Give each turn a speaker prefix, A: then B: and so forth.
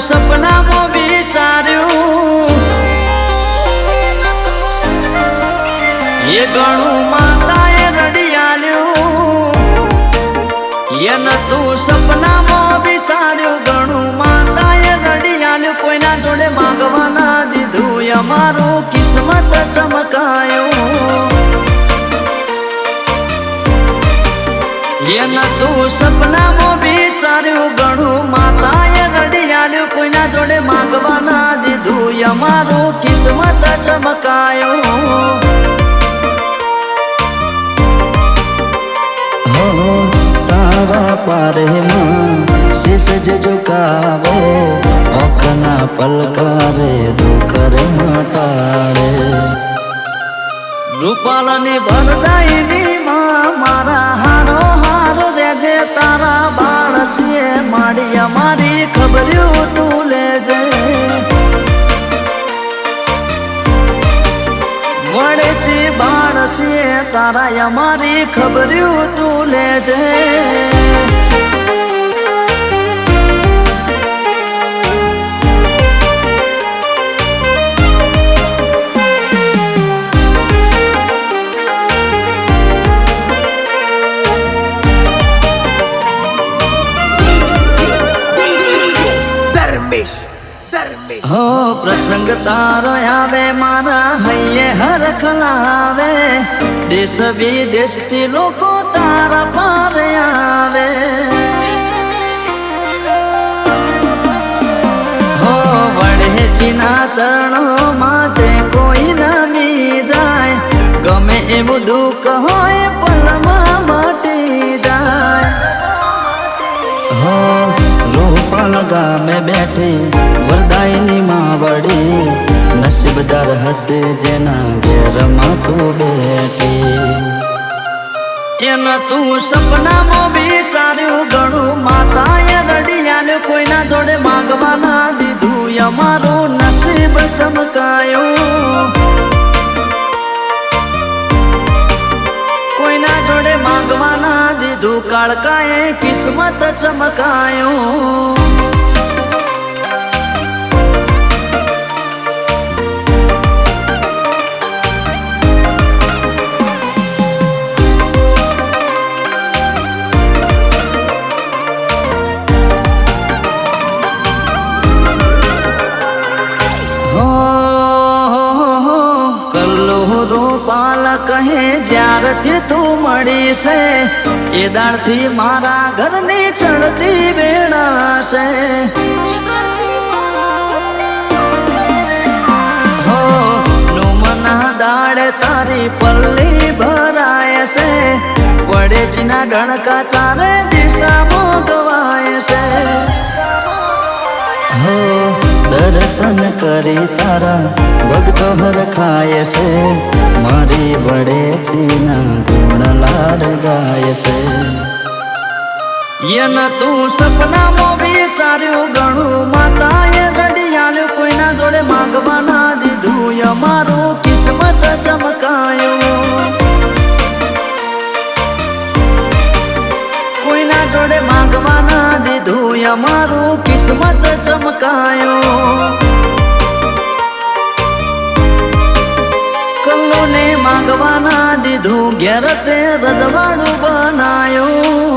A: સપનામાં વિચાર્યું. એ ગણું માતાએ રડિયાલ્યું. એને તું સપનામાં વિચાર્યું, ગણું માતાએ આલ્યું કોઈના જોડે માગવાના દીધું અમારું કિસ્મત ચમકાયું. એને તું સપનામાં વિચાર્યું ચમકાયું
B: હો તારા પારેમાં શીશ જ ઝુકાવે ઓખના પલકારે દુખરે મટાડે.
A: રૂપાલાની વરદાયની બાળસીએ તારા અમારી ખબર્યું તું લેજે. હો, પ્રસંગ તારો આવે, મારા હૈયે હરખ લાવે દેશ વિદેશથી લોકો તારા પાર આવે. હો વડેજીના ચરણોમાં
B: નસીબદાર હશે જેના ઘેરમાં તું બેઠી.
A: એના તું સપનામાં વિચાર્યું, ઘણું માતાએ રડિયાને કોઈના જોડે માંગવા ના દીધું. અમારું નસીબ ચમકાયું. કોઈના જોડે માંગવા ના દીધું, કાળકાએ કિસ્મત ચમકાયું. જ્યારથી તું મળી છે. એ દાળથી મારા ઘરની ચડતી વેણાશે. હો નુમના દાડે તારી પલ્લી ભરાય છે. વડેજીના ડણકા ચારે દિશામાં ગવાય છે.
B: હો, દર્શન કરી તારા ભક્તો હરખાય છે. છે.
A: એને તું સપનામાં વિચાર્યું, ઘણું માતાએ રડિયાલ્યું, કોઈના જોડે માંગવા ના દીધું અમારું કિસ્મત ચમકાયું. કોઈના જોડે માંગવા ના દીધું અમારું કિસ્મત ચમકાયું. બધું ઘેર તે રજવાડું બનાયું.